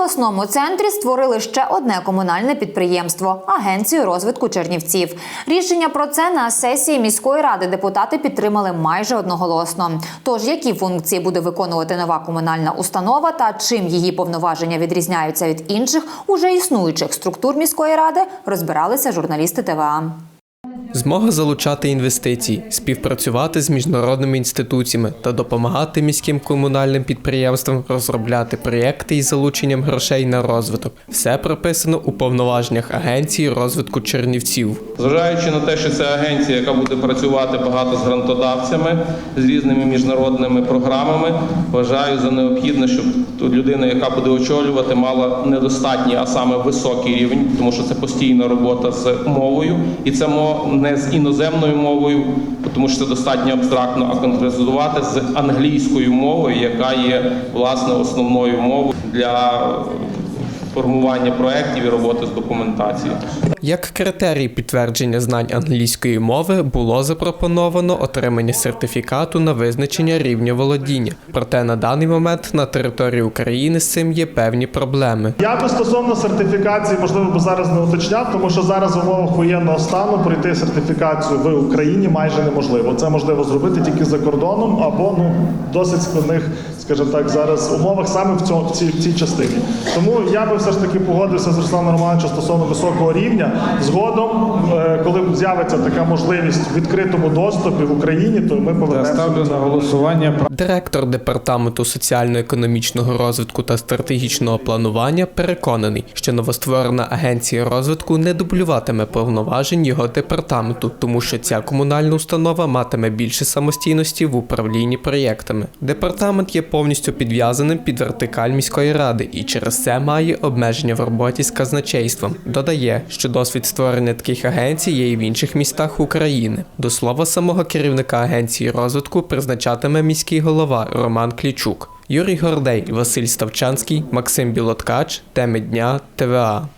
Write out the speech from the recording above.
обласному центрі створили ще одне комунальне підприємство агенцію розвитку Чернівців. Рішення про це на сесії міської ради депутати підтримали майже одноголосно. Тож які функції буде виконувати нова комунальна установа та чим її повноваження відрізняються від інших уже існуючих структур міської ради, розбиралися журналісти ТВА. Змога залучати інвестиції, співпрацювати з міжнародними інституціями та допомагати міським комунальним підприємствам розробляти проєкти із залученням грошей на розвиток. Все прописано у повноваженнях Агенції розвитку Чернівців. Зважаючи на те, що це агенція, яка буде працювати багато з грантодавцями, з різними міжнародними програмами, вважаю за необхідне, щоб людина, яка буде очолювати, мала недостатній, а саме високий рівень, тому що це постійна робота з мовою, і це мо- не з іноземною мовою, тому що це достатньо абстрактно, а конкретизувати з англійською мовою, яка є власне основною мовою для формування проєктів і роботи з документацією. Як критерій підтвердження знань англійської мови було запропоновано отримання сертифікату на визначення рівня володіння. Проте на даний момент на території України з цим є певні проблеми. Я би стосовно сертифікації, можливо, би зараз не уточняв, тому що зараз в умовах воєнного стану пройти сертифікацію в Україні майже неможливо. Це можливо зробити тільки за кордоном або ну досить складних, скажімо так, зараз умовах саме в цьому в цій, в цій частині. Тому я би все ж таки погодився з Русланом Романовичем стосовно високого рівня. Згодом, е, коли з'явиться така можливість в відкритому доступі в Україні, то ми повернемося. ставлю на голосування Директор департаменту соціально-економічного розвитку та стратегічного планування переконаний, що новостворена агенція розвитку не дублюватиме повноважень його департаменту, тому що ця комунальна установа матиме більше самостійності в управлінні проєктами. Департамент є повністю підв'язаним під вертикаль міської ради і через це має обмеження в роботі з казначейством. Додає, що досвід створення таких агенцій є і в інших містах України. До слова, самого керівника агенції розвитку призначатиме міський голова Роман Клічук. Юрій Гордей, Василь Ставчанський, Максим Білоткач, Теми дня, ТВА.